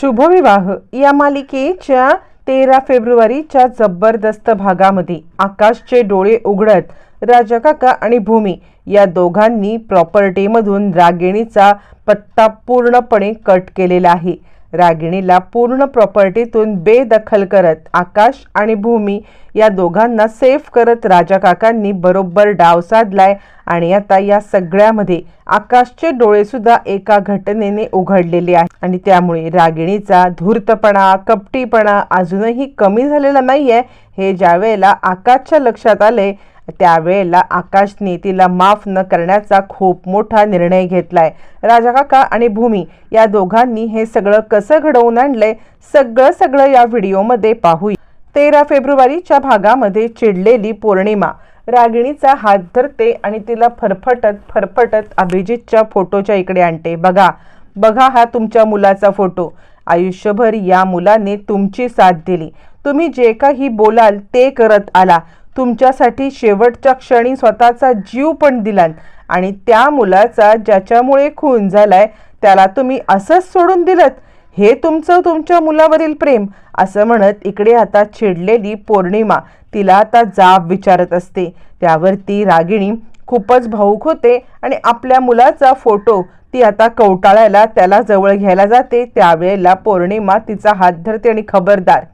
शुभविवाह. या मालिकेच्या तेरा फेब्रुवारीच्या जबरदस्त भागामध्ये आकाशचे डोळे उघडत राजा काका आणि भूमी या दोघांनी प्रॉपर्टीमधून रागिणीचा पत्ता पूर्णपणे कट केलेला आहे. रागिणीला पूर्ण प्रॉपर्टीतून बेदखल करत आकाश आणि भूमी या दोघांना सेफ करत राजा काकांनी बरोबर डाव साधलाय. आणि आता या सगळ्यामध्ये आकाशचे डोळे सुद्धा एका घटनेने उघडलेले आहेत. आणि त्यामुळे रागिणीचा धूर्तपणा कपटीपणा अजूनही कमी झालेला नाहीये. हे ज्यावेळेला आकाशच्या लक्षात आले त्यावेळेला आकाशने तिला माफ न करण्याचा खूप मोठा निर्णय घेतलाय. राजा काका आणि भूमी या दोघांनी हे सगळं कसं घडवून आणलंय सगळं सगळं या व्हिडिओमध्ये पाहू तेरा फेब्रुवारीच्या भागामध्ये चिडलेली पौर्णिमा. रागिणीचा हात धरते आणि तिला फरफटत फरफटत अभिजितच्या फोटोच्या इकडे आणते. बघा बघा हा तुमच्या मुलाचा फोटो. आयुष्यभर या मुलाने तुमची साथ दिली. तुम्ही जे काही बोलाल ते करत आला. तुमच्यासाठी शेवटच्या क्षणी स्वतःचा जीव पण दिलात आणि त्या मुलाचा ज्याच्यामुळे खून झालाय त्याला तुम्ही असंच सोडून दिलं हे तुमचं तुमच्या मुलावरील प्रेम असं म्हणत इकडे आता छेडलेली पौर्णिमा तिला आता जाब विचारत असते. त्यावर ती रागिणी खूपच भाऊक होते आणि आपल्या मुलाचा फोटो ती आता कवटाळायला त्याला जवळ घ्यायला जाते. त्यावेळेला पौर्णिमा तिचा हात धरते आणि खबरदार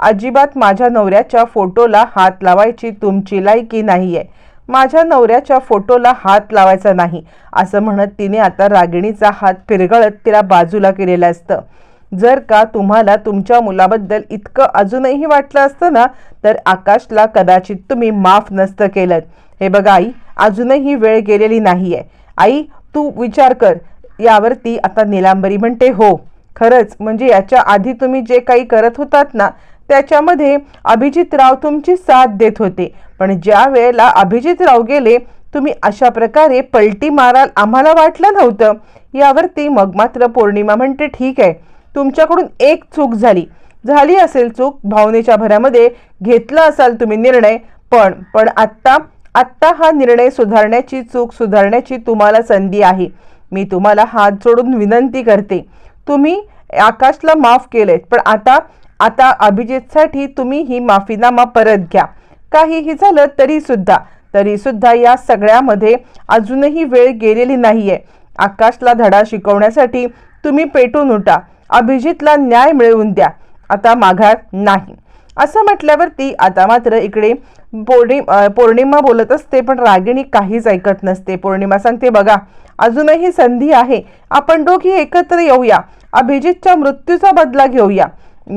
अजिबात माझ्या नवऱ्याच्या फोटोला हात लावायची तुमची लायकी नाही आहे माझ्या नवऱ्याच्या फोटोला हात लावायचा नाही असं म्हणत तिने आता रागिणीचा हात फिरगळत तिला बाजूला केलेलं असतं. जर का तुम्हाला तुमच्या मुलाबद्दल इतकं अजूनही वाटलं असतं ना तर आकाशला कदाचित तुम्ही माफ नसतं केलं हे बघा आई अजूनही वेळ गेलेली नाही आहे आई तू विचार कर. यावरती आता निलांबरी म्हणते हो. खरंच म्हणजे याच्या आधी तुम्ही जे काही करत होतात ना त्याच्यामध्ये अभिजित राव तुमची साथ देत होते. पण ज्या वेळेला अभिजित राव गेले तुम्ही अशा प्रकारे पलटी माराल आम्हाला वाटलं नव्हतं. यावरती मग मात्र पौर्णिमा म्हणते ठीक आहे तुमच्याकडून एक चूक झाली. झाली असेल चूक भावनेच्या भरामध्ये घेतला असाल तुम्ही निर्णय. पण पण आत्ता आत्ता हा निर्णय सुधारण्याची चूक सुधारण्याची तुम्हाला संधी आहे. मी तुम्हाला हात जोडून विनंती करते. तुम्ही आकाशला माफ केलेत पण आता आता अभिजितसाठी तुम्ही ही माफीनामा परत घ्या. काहीही झालं तरीसुद्धा तरीसुद्धा या सगळ्यामध्ये अजूनही वेळ गेलेली नाही आहे आकाशला धडा शिकवण्यासाठी तुम्ही पेटून उठा. अभिजितला न्याय मिळवून द्या. आता माघार नाही. असं म्हटल्यावरती आता मात्र इकडे पौर्णि पौर्णिमा बोलत असते पण रागिणी काहीच ऐकत नसते. पौर्णिमा सांगते बघा अजूनही संधी आहे. आपण दोघी एकत्र येऊया. अभिजितच्या मृत्यूचा बदला घेऊया.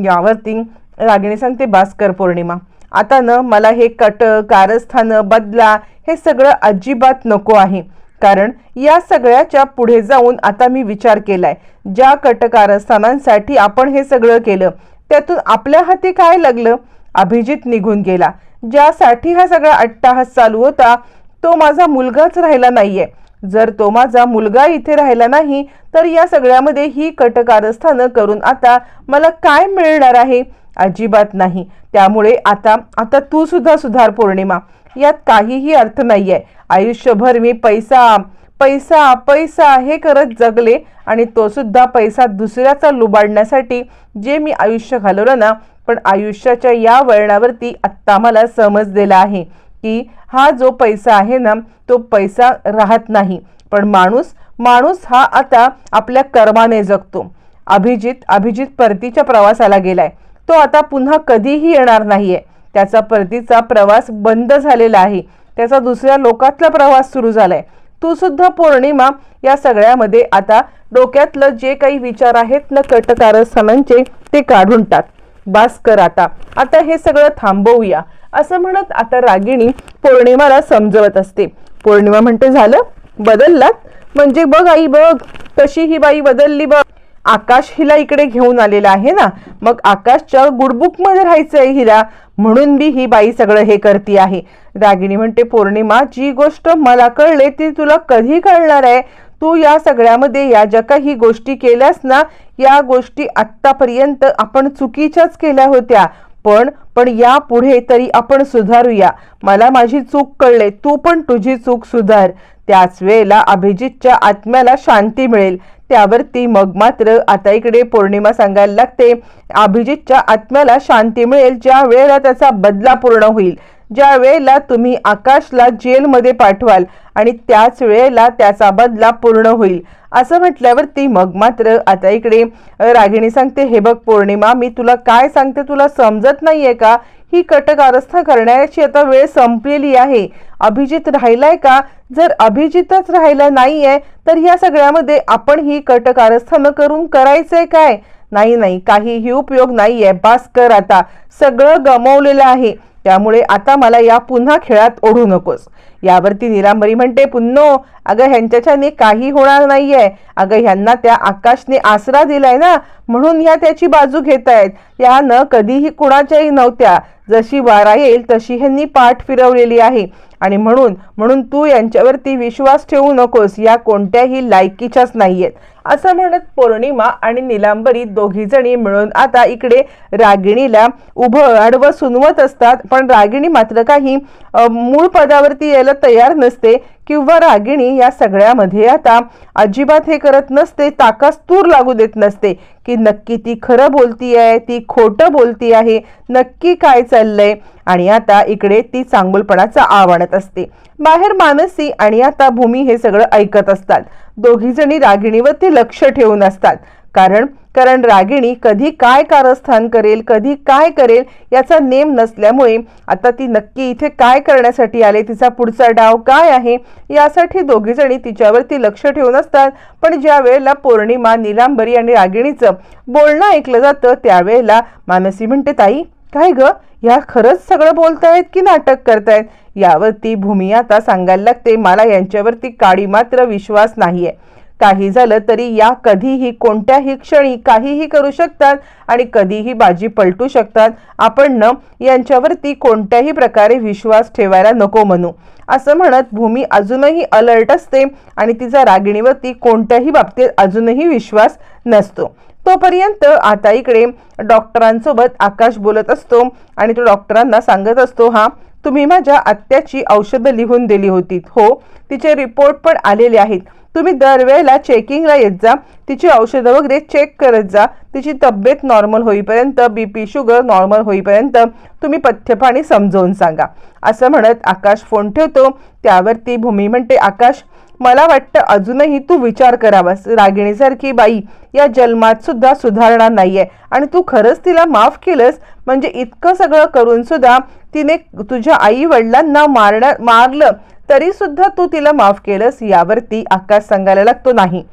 यावरती रागिणी सांगते भास्कर पौर्णिमा. आता न मला हे कट कारस्थान बदला हे सगळं अजिबात नको आहे. कारण या सगळ्याच्या पुढे जाऊन आता मी विचार केलाय. ज्या कट कारस्थानांसाठी आपण हे सगळं केलं त्यातून आपल्या हाती काय लागलं? अभिजित निघून गेला. ज्यासाठी हा सगळा अट्टाहास चालू होता तो माझा मुलगाच राहिला नाहीये. जर तो माझा मुलगा इथे राहिला नाही तर या सगळ्यामध्ये ही कटकारस्थानं करून आता मला काय मिळणार आहे? अजिबात नाही. त्यामुळे आता आता तू सुद्धा सुधार पौर्णिमा. यात काहीही अर्थ नाही आहे आयुष्यभर मी पैसा पैसा पैसा हे करत जगले आणि तो सुद्धा पैसा दुसऱ्याचा लुबाडण्यासाठी जे मी आयुष्य घालवलं ना पण आयुष्याच्या या वळणावरती आत्ता मला समजलेला आहे. की हा जो पैसा आहे ना तो पैसा राहत नाही. पण माणूस माणूस हा आता आपल्या कर्माने जगतो. अभिजित अभिजित परतीच्या प्रवासाला गेलाय. तो आता पुन्हा कधीही येणार नाहीये. त्याचा परतीचा प्रवास बंद झालेला आहे. त्याचा दुसऱ्या लोकातला प्रवास सुरू झालाय. तू सुद्धा पौर्णिमा या सगळ्यामध्ये आता डोक्यातलं जे काही विचार आहेत ना कटकारस्थानांचे ते काढून टाक. बास कर आता. आता हे सगळं थांबवूया. असं म्हणत आता रागिणी पौर्णिमाला समजवत असते. पौर्णिमा म्हणते झालं बदललात. म्हणजे बघ आई बघ कशी ही बाई बदलली बघ. आकाश हिला इकडे घेऊन आलेला आहे ना? मग आकाशच्या गुडबुकमध्ये राहायचंय हिला. म्हणून बी ही बाई सगळं हे करती आहे. रागिणी म्हणते पौर्णिमा जी गोष्ट मला कळले ती तुला कधी कळणार आहे? तू या सगळ्यामध्ये या ज्या काही गोष्टी केल्यास ना या गोष्टी आत्तापर्यंत आपण चुकीच्याच केल्या होत्या. पण पण यापुढे तरी आपण सुधारूया. मला माझी चूक कळले तू पण तुझी चूक सुधार. त्याच वेळेला अभिजितच्या आत्म्याला शांती मिळेल. त्यावरती मग मात्र आता इकडे पौर्णिमा सांगायला लागते. अभिजितच्या आत्म्याला शांती मिळेल ज्या वेळेला त्याचा बदला पूर्ण होईल. ज्या वेळेला तुम्ही आकाशला जेलमध्ये पाठवाल आणि त्याच वेळेला त्याचा बदला पूर्ण होईल. असं म्हटल्यावरती मग मात्र आता इकडे अ, रागिणी सांगते हे बघ पौर्णिमा मी तुला काय सांगते तुला समजत नाहीये का? ही कटकारस्थ करण्याची आता वेळ संपलेली आहे. अभिजित राहिलाय का? जर अभिजितच राहिला नाहीये तर या सगळ्यामध्ये आपण ही कटकारस्थ न करून करायचंय काय? नाही नाही काहीही उपयोग नाहीये. बास कर आता सगळं गमवलेलं आहे. त्यामुळे आता मला या पुन्हा खेळात ओढू नकोस. यावरती निरांबरी म्हणते पुन्नो अगं ह्यांच्याच्याने काही होणार नाहीये. अगं ह्यांना त्या आकाशने आसरा दिलाय ना म्हणून ह्या त्याची बाजू घेत आहेत या न कधीही कुणाच्याही नव्हत्या. जशी वारा येईल तशी ह्यांनी पाठ फिरवलेली आहे. आणि म्हणून म्हणून तू यांच्यावरती विश्वास ठेवू नकोस या कोणत्याही लायकीच्याच नाहीयेत. असं म्हणत पौर्णिमा आणि निलांबरी दोघी जणी मिळून आता इकडे रागिणीला उभं आडवं सुनवत असतात. पण रागिणी मात्र काही मूळ पदावरती यायला तयार नसते किंवा रागिणी या सगळ्यामध्ये आता अजिबात हे करत नसते ताकास तूर लागू देत नसते की नक्की ती खरं बोलती आहे ती खोटं बोलती आहे नक्की काय चाललंय. आणि आता इकडे ती चांगुलपणाचा आव्हानत असते. बाहेर मानसी आणि आता भूमी हे सगळं ऐकत असतात. दोघी जणी रागिणीवरती लक्ष ठेवून असतात. कारण कारण रागिणी कधी काय कारस्थान करेल कधी काय करेल याचा नेम नसल्यामुळे आता ती नक्की इथे काय करण्यासाठी आले तिचा पुढचा डाव काय आहे यासाठी दोघी जणी तिच्यावरती लक्ष ठेवून असतात. पण ज्या वेळेला पौर्णिमा निलांबरी आणि रागिणीचं बोलणं ऐकलं जातं त्यावेळेला मानसी म्हणते ताई काय गं? या खरंच सगळं बोलतायत की नाटक करतायत? यावरती भूमी आता सांगायला लागते मला यांच्यावरती काळी मात्र विश्वास नाही आहे काही झालं तरी या कधीही कोणत्याही क्षणी काहीही करू शकतात आणि कधीही बाजी पलटू शकतात. आपण न यांच्यावरती कोणत्याही प्रकारे विश्वास ठेवायला नको म्हणू. असं म्हणत भूमी अजूनही अलर्ट असते आणि तिचा रागिणीवरती कोणत्याही बाबतीत अजूनही विश्वास नसतो. तोपर्यंत आता इकडे डॉक्टरांसोबत आकाश बोलत असतो आणि तो डॉक्टरांना सांगत असतो हा तुम्ही माझ्या आत्याची औषधं लिहून दिली होती हो तिचे रिपोर्ट पण आलेले आहेत. तुम्ही दरवेळेला चेकिंगला येत जा. तिची औषधं वगैरे चेक करत जा. तिची तब्येत नॉर्मल होईपर्यंत बी पी शुगर नॉर्मल होईपर्यंत तुम्ही पथ्यपाणी समजावून सांगा. असं म्हणत आकाश फोन ठेवतो. त्यावरती भूमी म्हणते आकाश मला वाटतं अजूनही तू विचार करावास. रागिणीसारखी बाई या जन्मात सुद्धा सुधारणा नाहीये. आणि तू खरंच तिला माफ केलंस? म्हणजे इतकं सगळं करून सुद्धा तिने तुझ्या आई वडिलांना मारणार मारलं. तरी सुद्धा तू तिला माफ केलंस यावरती आकाश सांगायला लागतो नाही.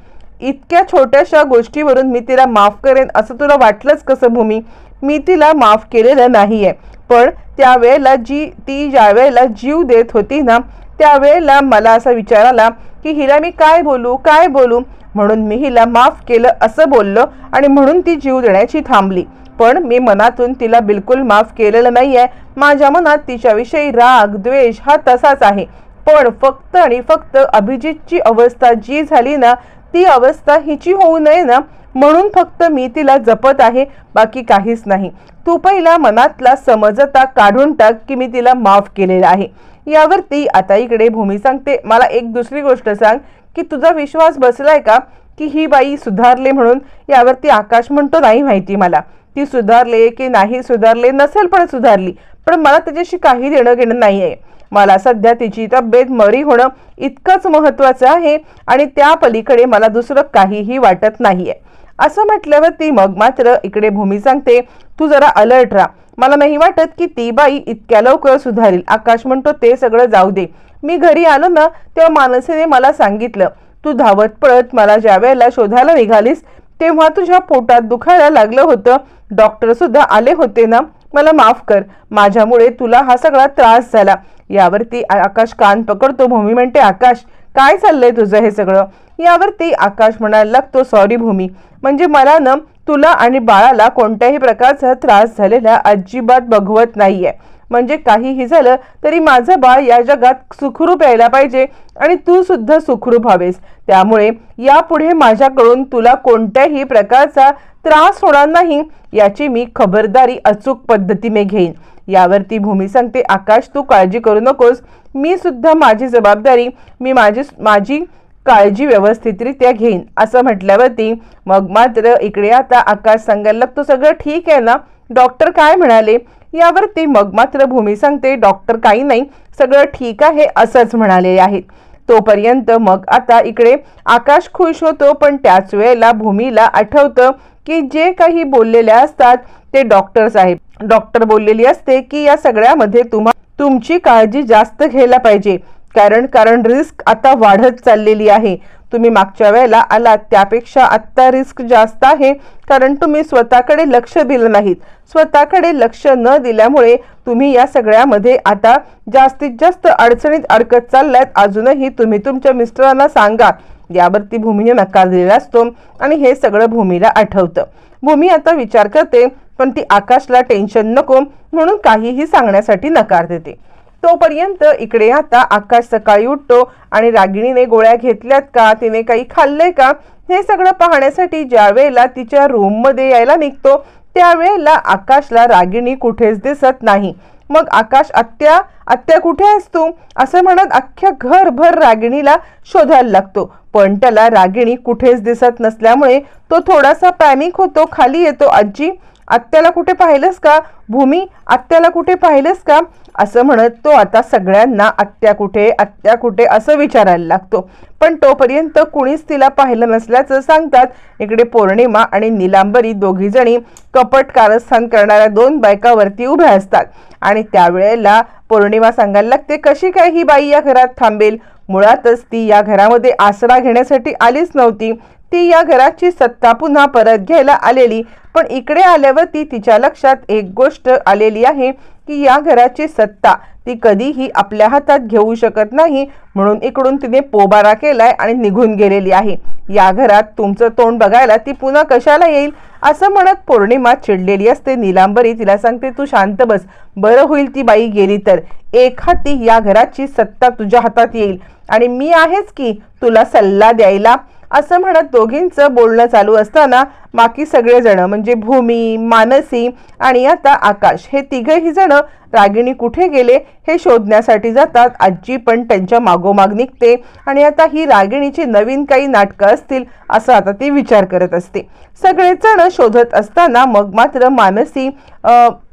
इतक्या छोट्याशा गोष्टीवरून मी तिला माफ करेन असं तुला वाटलंच कसं भूमी? मी तिला माफ केलेलं नाही आहे पण त्यावेळेला जी ती ज्यावेळेला जीव देत होती ना त्यावेळेला मला असा विचार आला की हिला मी काय बोलू काय बोलू? म्हणून मी हिला माफ केलं असं बोललो आणि म्हणून ती जीव देण्याची थांबली. पण मी मनातून तिला बिलकुल माफ केलेलं नाही आहे माझ्या मनात तिच्याविषयी राग द्वेष हा तसाच आहे. पण फक्त आणि फक्त अभिजितची अवस्था जी झाली ना ती अवस्था हिची होऊ नये ना म्हणून फक्त मी तिला जपत आहे बाकी काहीच नाही. तू पहिला मनातला समजता काढून टाक की मी तिला माफ केलेलं आहे. यावरती आता इकडे भूमी सांगते. मला एक दुसरी गोष्ट सांग की तुझा विश्वास बसलाय का? की ही बाई सुधारले म्हणून? यावरती आकाश म्हणतो नाही माहिती मला. ती सुधारले की नाही सुधारले नसेल पण सुधारली. पण मला त्याच्याशी काही देणं घेणं नाही आहे मला सध्या तिची तब्येत मरी होणं इतकंच महत्वाचं आहे आणि त्या पलीकडे मला दुसरं काहीही वाटत नाहीये. असं म्हटल्यावर ती मग मात्र इकडे भूमी सांगते तू जरा अलर्ट राहा. मला नाही वाटत की ती बाई इतक्या लवकर सुधारेल. आकाश म्हणतो ते सगळं जाऊ दे. मी घरी आलो ना तेव्हा मानसीने मला सांगितलं तू धावत पळत मला ज्या वेळेला शोधायला निघालीस तेव्हा तुझ्या पोटात दुखायला लागलं होतं. डॉक्टर सुद्धा आले होते ना? मला माफ कर. माझ्यामुळे तुला हा सगळा त्रास झाला. यावरती आकाश कान पकडतो. भूमी म्हणते आकाश काय चाललंय तुझं हे सगळं? यावरती आकाश म्हणायला लागतो सॉरी भूमी. म्हणजे मला ना तुला आणि बाळाला कोणत्याही प्रकारचा त्रास झालेला अजिबात बघवत नाहीये. म्हणजे काहीही झालं तरी माझं बाळ या जगात सुखरूप यायला पाहिजे आणि तू सुद्धा सुखरूप व्हावेस त्यामुळे यापुढे माझ्याकडून तुला कोणत्याही प्रकारचा त्रास होणार नाही याची मी खबरदारी अचूक पद्धतीने घेईन. यावरती भूमी सांगते आकाश तू काळजी करू नकोस. मी सुद्धा माझी जबाबदारी मी माझी माझी काळजी व्यवस्थितरित्या घेईन. असं म्हटल्यावरती मग मात्र इकडे आता आकाश सांगायला लागतो सगळं ठीक आहे ना? डॉक्टर काय म्हणाले? यावरती मग मात्र भूमी सांगते डॉक्टर काही नाही सगळं ठीक आहे असंच म्हणाले आहेत. तोपर्यंत मग आता इकडे आकाश खुश होतो पण त्याच वेळेला भूमीला आठवतं की जे काही बोललेले असतात ते डॉक्टर साहेब. डॉक्टर बोललेली असते की या सगळ्यामध्ये तुम्हा तुमची काळजी जास्त घ्यायला पाहिजे. कारण कारण रिस्क आता वाढत चाललेली आहे. तुम्ही मागच्या वेळेला आलात त्यापेक्षा आत्ता रिस्क जास्त आहे कारण तुम्ही स्वतःकडे लक्ष दिलं नाहीत. स्वतःकडे लक्ष न दिल्यामुळे तुम्ही या सगळ्यामध्ये आता जास्तीत जास्त अडचणीत अडकत चालल्यात अजूनही तुम्ही तुमच्या मिस्टरांना सांगा यावरती भूमीने नकार दिलेला असतो आणि हे सगळं भूमीला आठवतं. भूमी आता विचार करते पण ती आकाशला टेन्शन नको म्हणून काहीही सांगण्यासाठी नकार देते. तोपर्यंत इकडे आता आकाश सकाळी उठतो आणि रागिणीने गोळ्या घेतल्यात का तिने काही खाल्लंय का? हे सगळं पाहण्यासाठी ज्या वेळेला तिच्या रूममध्ये यायला निघतो त्यावेळेला आकाशला रागिणी कुठेच दिसत नाही. मग आकाश आत्या आत्या कुठे आहेस तू? असं म्हणत अख्ख्या घरभर रागिणीला शोधायला लागतो. पण त्याला रागिणी कुठेच दिसत नसल्यामुळे तो थोडासा पॅनिक होतो खाली येतो. आजी आत्याला कुठे पाहिलंस का? भूमी आत्याला कुठे पाहिलंस का? असं म्हणत तो आता सगळ्यांना आत्या कुठे आत्या कुठे असं विचारायला लागतो. पण तोपर्यंत कुणीच तिला पाहिलं नसल्याचं सांगतात इकडे पौर्णिमा आणि निलांबरी दोघी जणी कपट कारस्थान करणाऱ्या दोन बायकावरती उभ्या असतात. आणि त्यावेळेला पौर्णिमा सांगायला लागते कशी काय ही बाई या घरात थांबेल? मुळातच ती या घरामध्ये आसरा घेण्यासाठी आलीच नव्हती. ती या घराची सत्ता पुन्हा परत घ्यायला आलेली. पण इकडे आल्यावरती तिच्या लक्षात एक गोष्ट आलेली आहे की या घराची सत्ता ती कधीही आपल्या हातात घेऊ शकत नाही म्हणून इकडून तिने पोबारा केलाय आणि निघून गेलेली आहे. या घरात तुमचं तोंड बघायला ती पुन्हा कशाला येईल? असं म्हणत पौर्णिमा चिडलेली असते. निलांबरी तिला सांगते तू शांत बस. बरं होईल ती बाई गेली तर. एक हाती या घराची सत्ता तुझ्या हातात येईल. आणि मी आहेच की तुला सल्ला द्यायला असं म्हणत दोघींचं बोलणं चालू असताना बाकी सगळेजण म्हणजे भूमी मानसी आणि आता आकाश हे तिघही जण रागिणी कुठे गेले हे शोधण्यासाठी जातात. आजी पण त्यांच्या मागोमाग निघते आणि आता ही रागिणीची नवीन काही नाटकं असतील असं आता ती विचार करत असते. सगळेजण शोधत असताना मग मात्र मानसी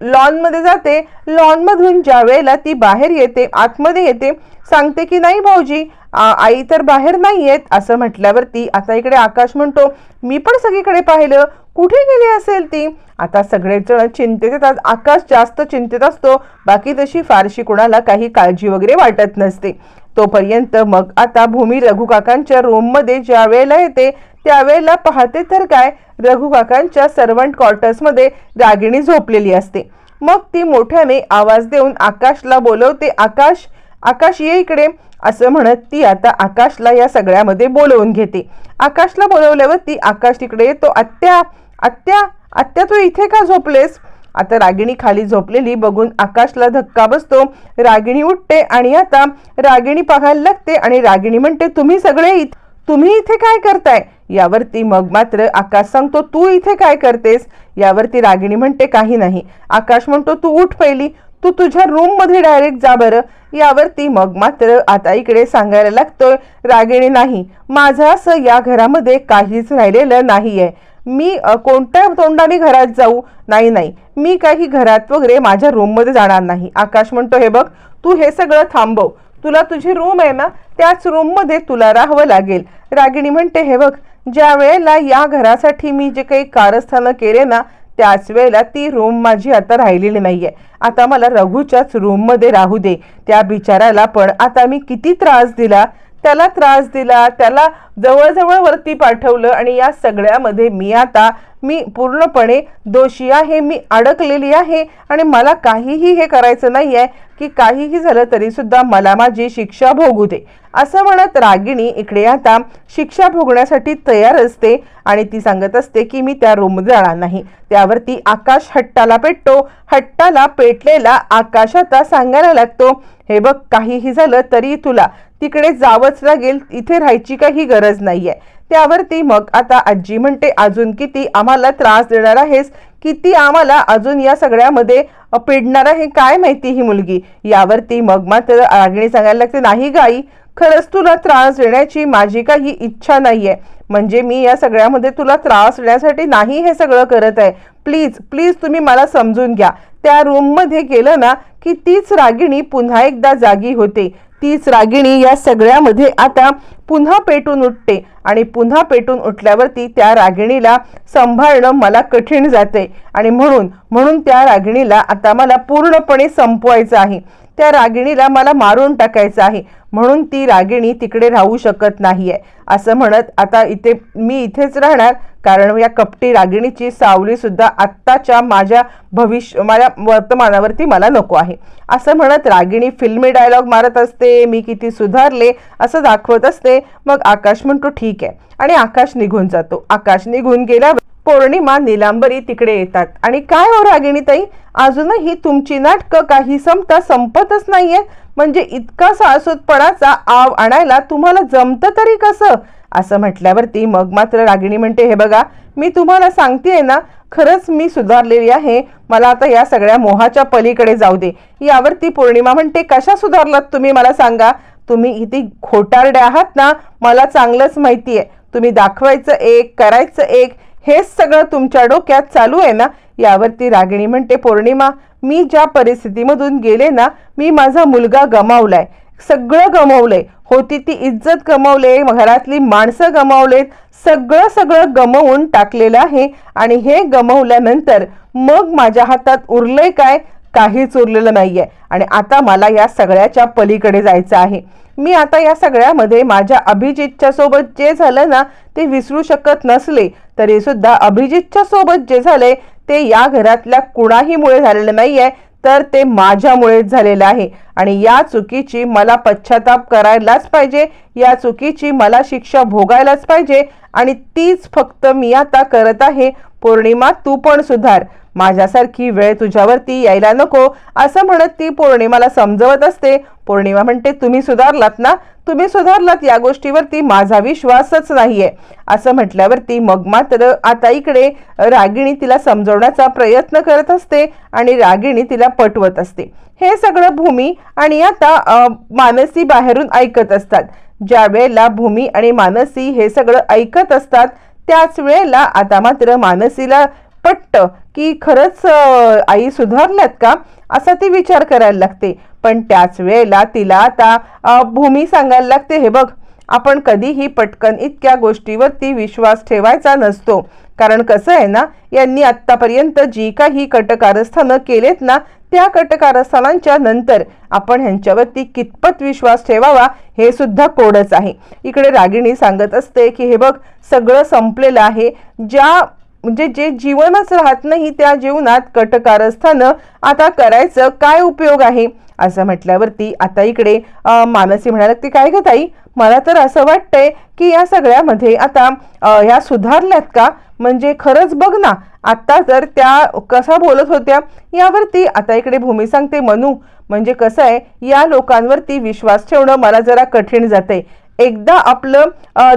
लॉनमध्ये जाते. लॉनमधून ज्या वेळेला ती बाहेर येते आतमध्ये येते सांगते की नाही भाऊजी आई तर बाहेर नाही येत असं म्हटल्यावरती आता इकडे आकाश म्हणतो मी पण सगळीकडे पाहिलं. कुठे गेली असेल ती? आता सगळेजण चिंतेत येतात. आकाश जास्त चिंतेत असतो. बाकी तशी फारशी कोणाला काही काळजी वगैरे वाटत नसते. तोपर्यंत मग आता भूमी रघुकाकांच्या रूममध्ये ज्या वेळेला येते त्यावेळेला पाहते तर काय? रघुकाकांच्या सर्वंट क्वार्टर्समध्ये रागिणी झोपलेली असते. मग ती मोठ्याने आवाज देऊन आकाशला बोलवते आकाश आकाश ये इकडे. असं म्हणत ती आता आकाशला या सगळ्यामध्ये बोलवून घेते. आकाशला बोलवल्यावर ती आकाश तिकडे येतो आत्या आत्या आत्या तू इथे का झोपलेस? आता रागिणी खाली झोपलेली बघून आकाशला धक्का बसतो. रागिणी उठते आणि आता रागिणी पाहायला लागते आणि रागिणी म्हणते तुम्ही सगळे तुम्ही इथे काय करताय? यावरती मग मात्र आकाश सांगतो तू इथे काय करतेस? यावरती रागिणी म्हणते काही नाही. आकाश म्हणतो तू उठ पहिली तू तुझ्या रूममध्ये डायरेक्ट जा बरं. यावरती मग मात्र आता इकडे सांगायला लागतोय रागिणी नाही माझं असं या घरामध्ये काहीच राहिलेलं नाहीये. मी कोणत्या तोंडाने घरात जाऊ? नाही नाही मी काही घरात वगैरे माझ्या रूममध्ये जाणार नाही. आकाश म्हणतो हे बघ तू हे सगळं थांबव. तुला तुझी रूम आहे ना त्याच रूममध्ये तुला राहावं लागेल. रागिणी म्हणते हे बघ ज्या वेळेला या घरासाठी मी जे काही कारस्थानं केले ना त्याच वेळेला ती रूम माझी आता राहिलेली नाहीये. आता मला रघूच्याच रूममध्ये राहू दे. त्या बिचाराला पण आता मी किती त्रास दिला. त्याला त्रास दिला त्याला जवळजवळ वरती पाठवलं आणि या सगळ्यामध्ये मी आता मी पूर्णपणे दोषी आहे मी अडकलेली आहे आणि मला काहीही हे करायचं नाही आहे की काहीही झालं तरीसुद्धा मला माझी शिक्षा भोगू दे. असं म्हणत रागिणी इकडे आता शिक्षा भोगण्यासाठी तयार असते आणि ती सांगत असते की मी त्या रूम जाणार नाही. त्यावरती आकाश हट्टाला पेटतो. हट्टाला पेटलेला आकाश आता सांगायला लागतो हे बघ काहीही झालं तरी तुला तिकडे जावंच लागेल इथे राहायची काही गरज नाहीये. त्यावरती मग आता आजी म्हणते अजून किती आम्हाला त्रास देणार आहेस? किती आम्हाला अजून या सगळ्यामध्ये पेडणार आहे? काय माहिती ही मुलगी? यावरती मग मात्र रागिणी सांगायला लागते नाही गाई खरंच तुला त्रास देण्याची माझी काही इच्छा नाहीये. म्हणजे मी या सगळ्यामध्ये तुला त्रास देण्यासाठी नाही हे सगळं करत आहे. प्लीज प्लीज तुम्ही मला समजून घ्या. त्या रूममध्ये गेलं ना की तीच रागिणी पुन्हा एकदा जागी होते. तीच रागिणी या सगळ्यामध्ये आता पुन्हा पेटून उठते आणि पुन्हा पेटून उठल्यावरती त्या रागिणीला सांभाळणं मला कठीण जाते. आणि म्हणून म्हणून त्या रागिणीला आता मला पूर्णपणे संपवायचं आहे. त्या रागिणीला मला मारून टाकायचं आहे. म्हणून ती रागिणी तिकडे राहू शकत नाही आहे असं म्हणत आता इथे मी इथेच राहणार. कारण या कपटी रागिणीची सावलीसुद्धा आत्ताच्या माझ्या भविष्य माझ्या वर्तमानावरती मला नको आहे. असं म्हणत रागिणी फिल्मी डायलॉग मारत असते मी किती सुधारले असं दाखवत असते. मग आकाश म्हणतो ठीक आहे. आणि आकाश निघून जातो. आकाश निघून गेल्यावर पौर्णिमा निलांबरी तिकडे येतात. आणि काय हो रागिणी ताई अजूनही तुमची नाटकं काही संपता संपतच नाहीये म्हणजे इतका साळसूतपणाचा आव आणायला तुम्हाला जमतं तरी कसं? असं म्हटल्यावरती मग मात्र रागिणी म्हणते हे बघा मी तुम्हाला सांगतेय ना खरंच मी सुधारलेली आहे. मला आता या सगळ्या मोहाच्या पलीकडे जाऊ दे. यावरती पौर्णिमा म्हणते कशा सुधारलात तुम्ही मला सांगा? तुम्ही इथे खोटारडे आहात ना? मला चांगलंच माहिती आहे तुम्ही दाखवायचं एक करायचं एक हेच सगळं तुमच्या डोक्यात चालू आहे ना? यावरती रागिणी म्हणते पौर्णिमा मी ज्या परिस्थितीमधून गेले ना मी माझा मुलगा गमावलाय. सगळं गमावलंय. होती ती इज्जत गमावले घरातली माणसं गमावलेत. सगळं सगळं गमवून टाकलेलं आहे आणि हे गमवल्यानंतर मग माझ्या हातात उरलंय काय? काहीच उरलेलं नाहीये. आणि आता मला या सगळ्याच्या पलीकडे जायचं आहे. मी आता या सगळ्यामध्ये माझ्या अभिजितच्या सोबत जे झालं ना ते विसरू शकत नसले. तरी सुद्धा अभिजितच्या सोबत जे झाले ते या घरातल्या कुणाहीमुळे झालेलं नाहीये तर ते माझ्यामुळेच झालेलं आहे. आणि या चुकीची मला पश्चाताप करायलाच पाहिजे या चुकीची मला शिक्षा भोगायलाच पाहिजे आणि तीच फक्त मी आता करत आहे. पौर्णिमा तू पण सुधार. माझ्यासारखी वेळ तुझ्यावरती यायला नको. असं म्हणत ती पौर्णिमाला समजवत असते. पौर्णिमा म्हणते तुम्ही सुधारलात ना? तुम्ही सुधारलात या गोष्टीवरती माझा विश्वासच नाहीये. असं म्हटल्यावरती मग मात्र आता इकडे रागिणी तिला समजवण्याचा प्रयत्न करत असते आणि रागिणी तिला पटवत असते. हे सगळं भूमी आणि आता मानसी बाहेरून ऐकत असतात. ज्या वेळेला भूमी आणि मानसी हे सगळं ऐकत असतात त्याच वेळेला आता मात्र मानसीला पट्ट की खरंच आई सुधारल्यात का? असा ती विचार करायला लागते. पण त्याच वेळेला तिला आता भूमी सांगायला लागते हे बघ आपण कधीही पटकन इतक्या गोष्टीवरती विश्वास ठेवायचा नसतो. कारण कसं आहे ना यांनी आत्तापर्यंत जी काही कटकारस्थानं केलेत ना त्या कटकारस्थानांच्या नंतर आपण ह्यांच्यावरती कितपत विश्वास ठेवावा हे सुद्धा कोडच आहे. इकडे रागिणी सांगत असते की हे बघ सगळं संपलेलं आहे. ज्या म्हणजे जे जीवनच राहत नाही त्या जीवनात कटकारस्थानं आता करायचं काय उपयोग आहे? असं म्हटल्यावरती आता इकडे मानसी म्हणायला ते काय ग ताई? मला तर असं वाटतंय की या सगळ्यामध्ये आता ह्या सुधारल्यात का? म्हणजे खरंच बघ ना आत्ता जर त्या कसा बोलत होत्या यावरती आता इकडे भूमी सांगते मनू. म्हणजे कसं आहे या लोकांवरती विश्वास ठेवणं मला जरा कठीण जाते एकदा आपलं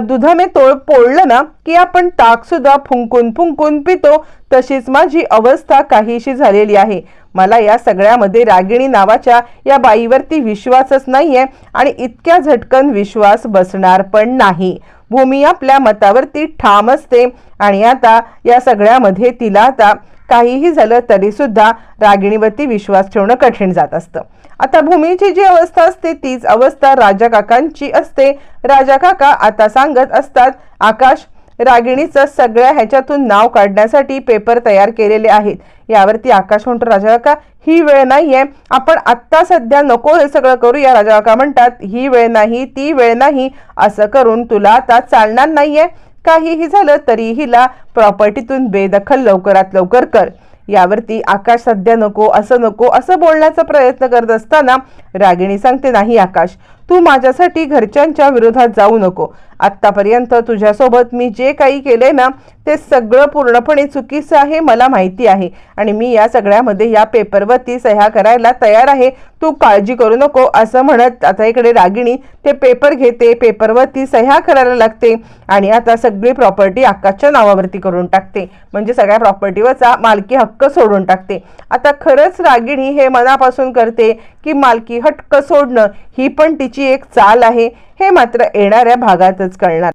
दुधाने तोळ पोळलं ना की आपण ताकसुद्धा फुंकून फुंकून पितो तशीच माझी अवस्था काहीशी झालेली आहे. मला या सगळ्यामध्ये रागिणी नावाच्या या बाईवरती विश्वासच नाही आहे आणि इतक्या झटकन विश्वास बसणार पण नाही. भूमी आपल्या मतावरती ठाम असते आणि आता या सगळ्यामध्ये तिला आता काहीही झालं तरी सुद्धा रागिणीवरती विश्वास ठेवणं कठीण जात असतं. आता भूमीची जी अवस्था असते तीच अवस्था राजा काकांची असते. राजा काका आता सांगत असतात आकाश रागिणीचं सगळ्या ह्याच्यातून नाव काढण्यासाठी पेपर तयार केलेले आहेत. यावरती आकाश म्हणतो राजा काका ही वेळ नाही आहे आपण आत्ता सध्या नको हे सगळं करू. या राजा काका म्हणतात ही वेळ नाही ती वेळ नाही. असं करून तुला आता चालणार नाही आहे काहीही झालं तरी हिला प्रॉपर्टीतून बेदखल लवकरात लवकर कर. यावरती आकाश सध्या नको असं नको असं बोलण्याचा प्रयत्न करत असताना रागिणी सांगते नाही आकाश तू माझ्यासाठी घरच्यांच्या विरोधात जाऊ नको. आत्तापर्यंत तुझ्यासोबत मी जे काही केले ना ते सगळं पूर्णपणे चुकीचं आहे मला माहिती आहे. आणि मी या सगळ्यामध्ये या पेपरवरती सह्या करायला तयार आहे. तू काळजी करू नको असं म्हणत आता इकडे रागिणी ते पेपर घेते पेपरवरती सह्या करायला लागते आणि आता सगळी प्रॉपर्टी आकाशच्या नावावरती करून टाकते. म्हणजे सगळ्या प्रॉपर्टीवरचा मालकी हक्क सोडून टाकते. आता खरंच रागिणी हे मनापासून करते की मालकी हटक सोडणं ही पण तिची एक चाल आहे. हे मात्र येणाऱ्या भागातच कळणार.